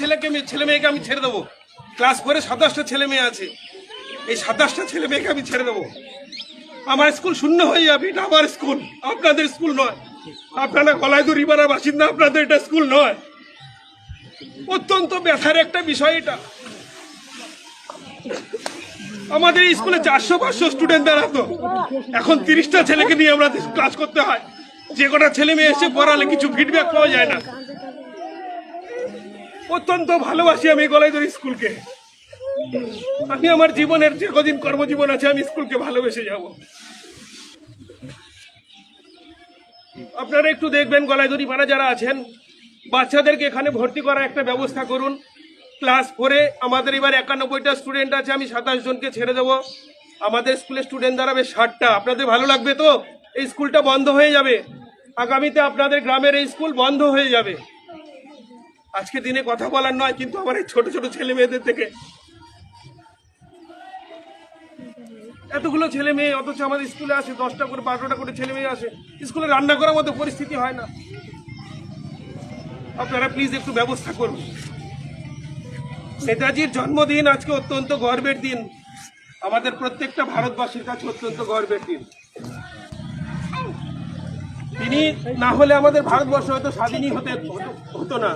ছেলেকে ছেলে মেয়েকে আমি ছেড়ে দেবো। ক্লাস ফোরে সাতাশটা ছেলে মেয়ে আছে। এই সাতাশটা ছেলে মেয়েকে আমি ছেড়ে দেবো। আমার স্কুল শূন্য হয়ে যাবে, এটা আমার স্কুল, আপনাদের স্কুল নয়। আপনারা গলায় দড়ি মারা বাসিন্দা, আপনাদের এটা স্কুল নয়। অত্যন্ত ব্যথার একটা বিষয় এটা। আমাদের স্কুলে চারশো পাঁচশো স্টুডেন্ট দাঁড়াতো এখন তিরিশটা ছেলেকে নিয়ে আমরা ক্লাস করতে হয়। যে কটা ছেলে মেয়ে এসে পড়ালে কিছু ফিডব্যাক পাওয়া যায় না। অত্যন্ত ভালোবাসি আমি গলাইদরি স্কুলকে। আমি আমার জীবনের যে কদিন কর্মজীবন আছে, আমি স্কুলকে ভালোবেসে যাব। আপনারা একটু দেখবেন গলায় গলাইদরি পাড়া যারা আছেন, বাচ্চাদেরকে এখানে ভর্তি করার একটা ব্যবস্থা করুন। ক্লাস ফোরে আমাদের এবার একানব্বইটা স্টুডেন্ট আছে, আমি সাতাশ জনকে ছেড়ে দেবো। আমাদের স্কুলে স্টুডেন্ট দাঁড়াবে ষাটটা। আপনাদের ভালো লাগবে তো? এই স্কুলটা বন্ধ হয়ে যাবে। আগামীতে আপনাদের গ্রামের এই স্কুল বন্ধ হয়ে যাবে। আজকে দিনে কথা বলার নয়, কিন্তু আমার এই ছোট ছোট ছেলে মেয়েদের থেকে। এতগুলো ছেলে মেয়ে, অথচ আমাদের স্কুলে আসে, দশটা করে, বারোটা করে ছেলে মেয়ে আসে। স্কুলে রান্না করার মতো পরিস্থিতি হয় না। আপনারা প্লিজ একটু ব্যবস্থা করুন। নেতাজির জন্মদিন আজকে অত্যন্ত গর্বের দিন। আমাদের প্রত্যেকটা ভারতবাসীর কাছে অত্যন্ত গর্বের দিন। তিনি না হলে আমাদের ভারতবর্ষ হয়তো স্বাধীনই হতে হতো- না।